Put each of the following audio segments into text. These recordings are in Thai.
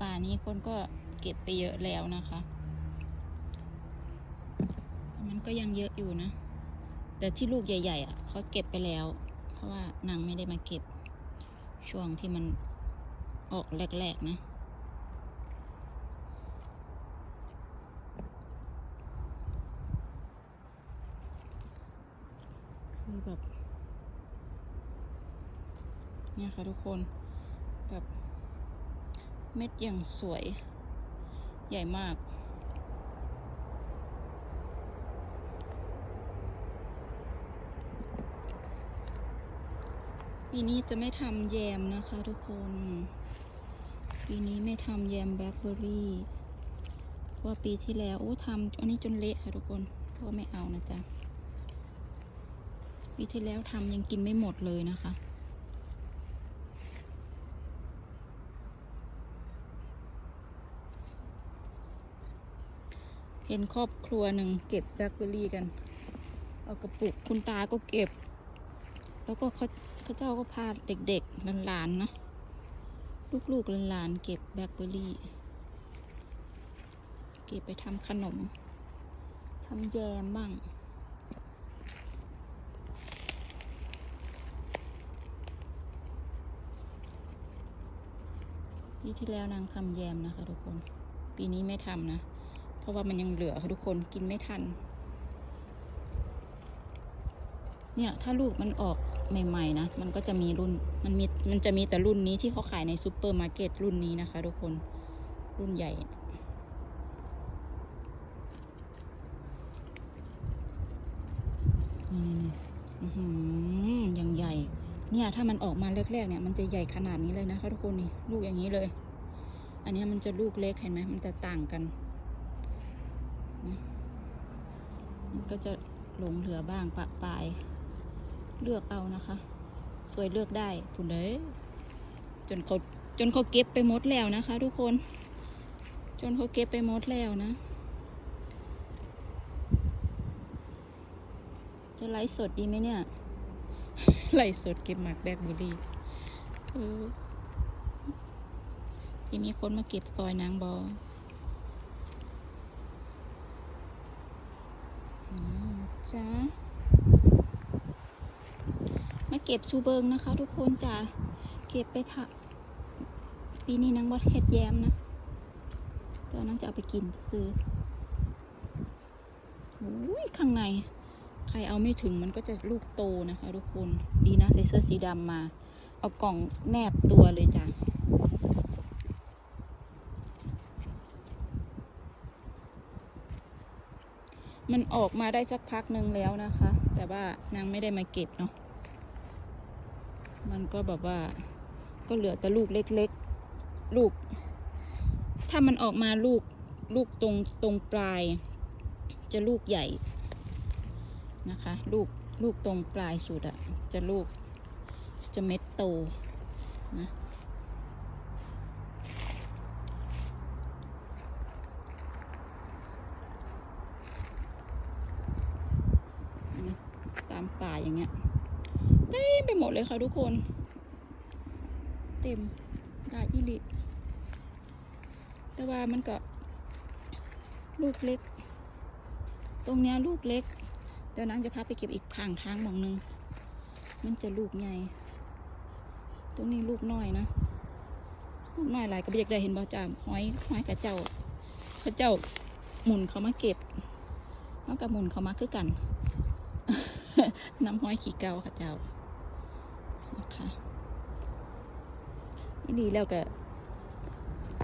ป่านี้คนก็เก็บไปเยอะแล้วนะคะ มันก็ยังเยอะอยู่นะ แต่ที่ลูกใหญ่ๆอะเขาเก็บไปแล้ว เพราะว่านางไม่ได้มาเก็บ ช่วงที่มันออกแรกๆนะคือแบบเนี่ยค่ะทุกคนแบบ เม็ดอย่างสวย ใหญ่มาก ปีนี้จะไม่ทำแยมนะคะทุกคน ปีนี้ไม่ทำแยมแบล็คเบอร์รี่เพราะว่าปีที่แล้วโอ้ทำอันนี้จนเละค่ะทุกคนเพราะไม่เอานะจ๊ะ ปีที่แล้วทำยังกินไม่หมดเลยนะคะ เห็นครอบครัวหนึ่งเก็บแบล็คเบอร์รี่กัน เอากระปุกคุณตาก็เก็บ แล้วก็เขาเขาเจ้าก็พาเด็กๆหลานๆนะลูกๆหลานๆเก็บแบล็คเบอร์รี่ เก็บไปทำขนมทำแยมบ้างปีที่แล้วนางทำแยมนะคะทุกคน ปีนี้ไม่ทำนะ ราะว่ามันยังเหลือค่ะทุกคนกินไม่ทัน เนี่ยถ้าลูกมันออกใหม่ๆนะ มันก็จะมีรุ่น มันมี มันจะมีแต่รุ่นนี้ที่เขาขายในซูเปอร์มาร์เก็ตรุ่นนี้นะคะ ทุกคน รุ่นใหญ่อย่างใหญ่ เนี่ย ถ้ามันออกมาแรกๆเนี่ย มันจะใหญ่ขนาดนี้เลยนะคะทุกคนนี่ ลูกอย่างนี้เลย อันนี้มันจะลูกเล็กเห็นไหม มันจะต่างกันนะมัน ก็จะหลงเหลือบ้างปะปลาย เลือกเอานะคะ สวยเลือกได้คุณเลยจนเขาจนเขาเก็บไปหมดแล้วนะคะ ทุกคน จนเขาเก็บไปหมดแล้วนะ จะไลฟ์สดดีไหมเนี่ย ไลฟ์สดเก็บหมากแบล็คเบอร์รี่เออที่มีคนมาเก็บซอยนางบอนี่นะ จ๊ะมาเก็บซูเบิงนะคะ ทุกคนจ้ะเก็บไปทะปีนี้นางบดเฮ็ดแยมนะต่นางจะเอาไปกินซื้ออุ้ยข้างใน ใครเอาไม่ถึงมันก็จะลูกโตนะคะ ทุกคน ดีนะใส่เสื้อสีดำมา เอากล่องแนบตัวเลยจ้ะ มันออกมาได้สักพักหนึ่งแล้วนะคะ แต่ว่านางไม่ได้มาเก็บเนาะมันก็แบบว่าก็เหลือแต่ลูกเล็กๆ ลูก ถ้ามันออกมาลูกลูกตรงตรงปลาย จะลูกใหญ่นะคะ ลูกลูกตรงปลายสุดอะจะลูกจะเม็ดโตนะนะตามป่าอย่างเงี้ยเต็มไปหมดเลย ค่ะทุกคน เต็มได้อิลิแต่ว่ามันก็ ลูกเล็ก ตรงเนี้ยลูกเล็ก เดี๋ยวนางจะพาไปเก็บอีกข้างทางมองหนึง มันจะลูกใหญ่ ตรงนี้ลูกน้อยนะ ลูกน้อยหลายก็เบียากได้เห็นบ่จ่ามห้อยห้อยกับเจ้าพระเจ้าหมุนเขามาเก็บมันกับหมุนเขามาคือกัน น้ำห้อยขี้เกาค่ะเจ้า คะนี่ดีแล้วก็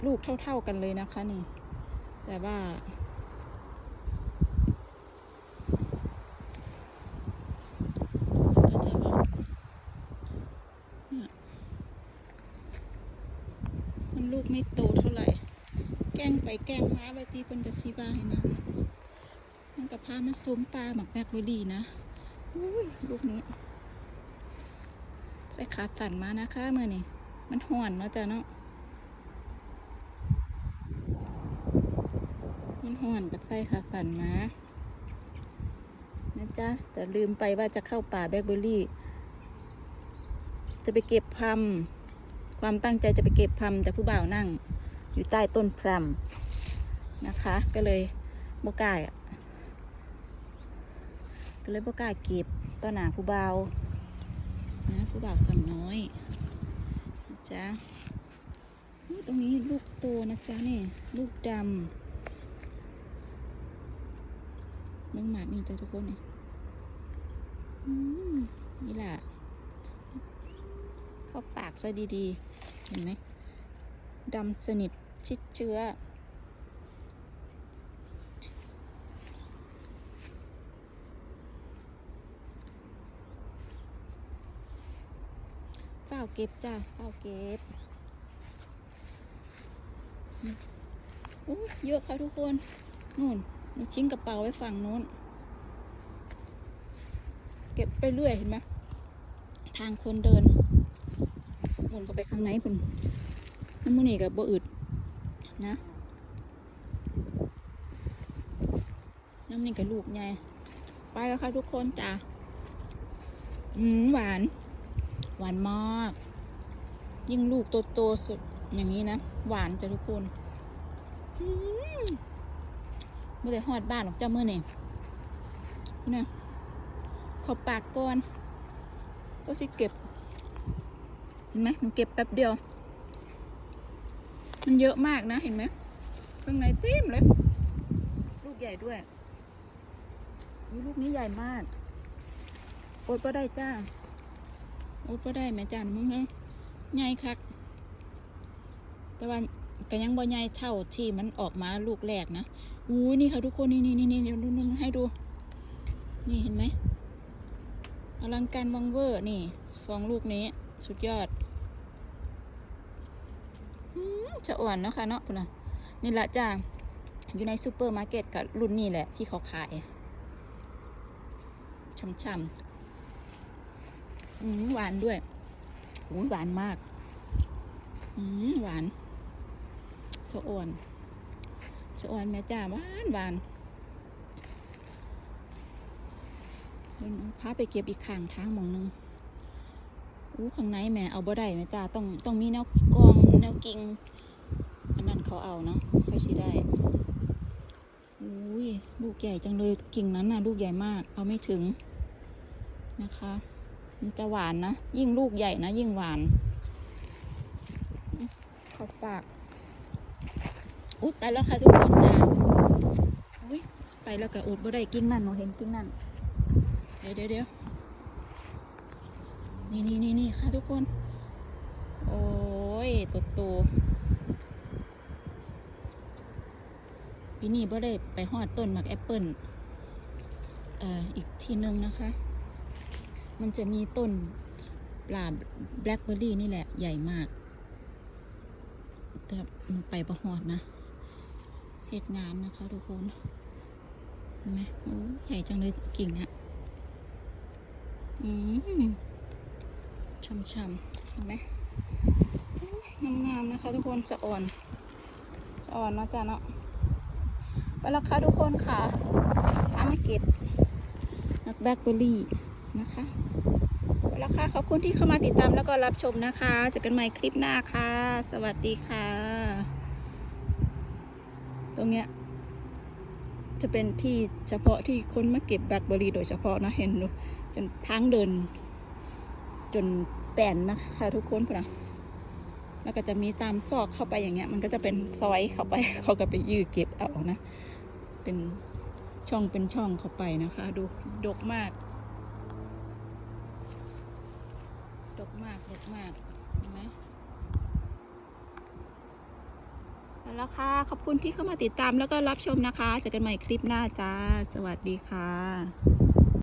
ลูกเท่า ๆกันเลยนะคะนี่ แต่ว่า มันลูกไม่โตเท่าไหร่ แกล้งไปแกล้งมาบางทีเพิ่นจะซีบ้าให้นะมันก็พามาซุ้มปลาหมักแบล็คเบอร์รี่นะ อุ้ย ลูกนี้ ใส่ขาสั่นมานะคะเมื่อนี่มันห่อนเนาะจ้ะเนาะมันห่อนกับใส่ขาสั่นมานะจ๊ะแต่ลืมไปว่าจะเข้าป่าแบล็คเบอร์รี่ จะไปเก็บพำความตั้งใจจะไปเก็บพำแต่ผู้บ่าวนั่ง อยู่ใต้ต้นพรมนะคะ ก็เลยบกล้าอะก็เลยบกล้าเก็บต้นหนาผู้เบาว ผู้บ่าวสั่งน้อยนะจ๊ะตรงนี้ลูกโตนะจ๊ะนี่ลูกดำเรื่องหมากนี่จ้ะทุกคนนี่อืมนี่แหละเข้าปากซะดีๆ เห็นไหมดำสนิทชิดเชื้อ เฝ้าเก็บจ้าเฝ้าเก็บอู้เยอะค่ะทุกคนนู่นทิ้งกระเป๋าไว้ฝั่งนู้น เก็บไปเรื่อยเห็นไหมทางคนเดินหมุนเข้าไปข้างในพุ่นน้ำมันนี่กับบ่อึดนะน้ำนี่กับลูกไงไปแล้วค่ะทุกคนจ้าอืมหวาน หวานมาก ยิ่งลูกโตๆสุดอย่างนี้นะ หวานจ้ะทุกคนอืมเมื่อไหร่หอดบ้านของเจ้าเมื่อนี่นี่ขอปากก่อนก็สิเก็บ เห็นไหมหนูเก็บแป๊บเดียว มันเยอะมากนะ เห็นไหมข้างในเต็มเลย ลูกใหญ่ด้วยอุ๊ยลูกนี้ใหญ่มาก โอ๊ตก็ได้จ้า โอ๊ตก็ได้แม่จ้ามึงเนาะใหญ่คัก แต่ว่าก็ยังบ่ใหญ่เท่าที่มันออกมาลูกแรกนะอู้ยนี่ค่ะทุกคนนี่นี่นี่นี่เดี๋ยวดูดูให้ดู นี่เห็นไหมอลังการวังเวอร์นี่สองลูกนี้ สุดยอดอืมจะอ่อนเนาะค่ะเนาะพุ่นน่ะนี่ละจ้าอยู่ในซูเปอร์มาร์เก็ตกับรุ่นนี้แหละที่เขาขายช่ำๆ อืมหวานด้วยหูหวานมาก อืมหวานสะอ่อนสะอ่อนแม่จ้าหวานหวานพาไปเก็บอีกข้างทางมองนึงอู้ข้างในแม่เอาบ่ได้แม่จ้าต้องต้องมีแนวกองแนวกิ่งอันนั้นเขาเอาเนาะค่อยสิได้อุ้ยลูกใหญ่จังเลยกิ่งนั้นน่ะ ลูกใหญ่มาก เอาไม่ถึงนะคะ มันจะหวานนะ ยิ่งลูกใหญ่นะ ยิ่งหวานขอฝาก อุ๊ยไปแล้วค่ะทุกคนจ้าอุ้ยไปแล้วก็อดบ่ได้กิ่งนั่นหนูเห็นกิ่งนั่น เดี๋ยวเดี๋ยวเดี๋ยวนี่นี่นี่นี่ค่ะทุกคน โอ้ยตัวโตปีนี้บ่ได้ไปหอดต้นหมักแอปเปิลอ่ออีกทีหนึ่งนะคะ มันจะมีต้นปลาแบล็คเบอร์รี่นี่แหละใหญ่มาก แต่มันไปประหอดนะเหตุงานนะคะทุกคนเห็นไหมโอ้ใหญ่จังเลยกิ่งอะอืมช่ำๆเห็นไหมงามๆนะคะ ทุกคนสะอ่อนสะอ่อนเนาะจ้าเนาะไปแล้วค่ะทุกคนค่ะพามาเก็บนักแบล็คเบอร์รี่ นะคะ แล้วค่ะ ขอบคุณที่เข้ามาติดตามแล้วก็รับชมนะคะเจอกันใหม่คลิปหน้าค่ะ สวัสดีค่ะ ตรงเนี้ยจะเป็นที่เฉพาะที่คนมาเก็บแบล็คเบอร์รี่โดยเฉพาะนะเห็นดูจนทางเดิน จนแป่นนะคะทุกคนพุ่นนะแล้วก็จะมีตามซอกเข้าไปอย่างเงี้ย มันก็จะเป็นซอยเข้าไป เขาก็ไปยื้อเก็บเอานะ เป็นช่องเป็นช่องเข้าไปนะคะ ดูดกมาก ดกมากดกมากเห็นไหมแล้วค่ะ ขอบคุณที่เข้ามาติดตามแล้วก็รับชมนะคะ เจอกันใหม่คลิปหน้าจ้า สวัสดีค่ะ